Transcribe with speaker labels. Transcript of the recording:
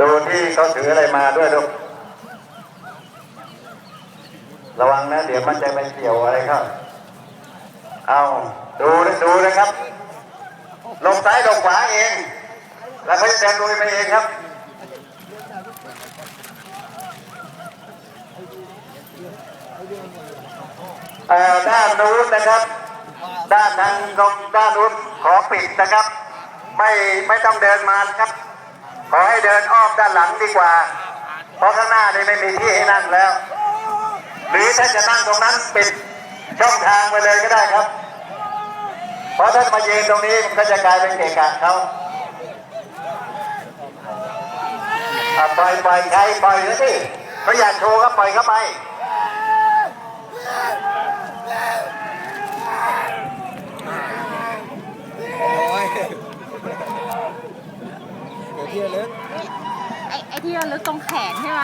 Speaker 1: ดูที่เขาถืออะไรมาด้วยลูกระวังนะ เดี๋ยวมันจะไปเกี่ยวอะไรเข้าเอาดูนะดูนะครับ ลงซ้ายลงขวาเอง แล้วเขาจะเดินลุยไปเองครับ ด้านนู้นนะครับ ด้านทางตรงด้านนู้นขอปิดนะครับ ไม่ไม่ต้องเดินมานะครับ ขอให้เดินอ้อมด้านหลังดีกว่า เพราะข้างหน้านี่ไม่มีที่ให้นั่งแล้ว หรือถ้าจะนั่งตรงนั้นปิดช่องทางไปเลยก็ได้ครับ เพราะถ้ามายืนตรงนี้มันก็จะกลายเป็นเกะกะเขาปล่อยปล่อยใครปล่อยนะสิเขาอยากโชว์ก็ปล่อยเข้าไป
Speaker 2: โอ้ยเดี๋ยว ที่ระลึก
Speaker 3: ไอ้ไอ้ที่ระลึกตรงแขนใช่ไหม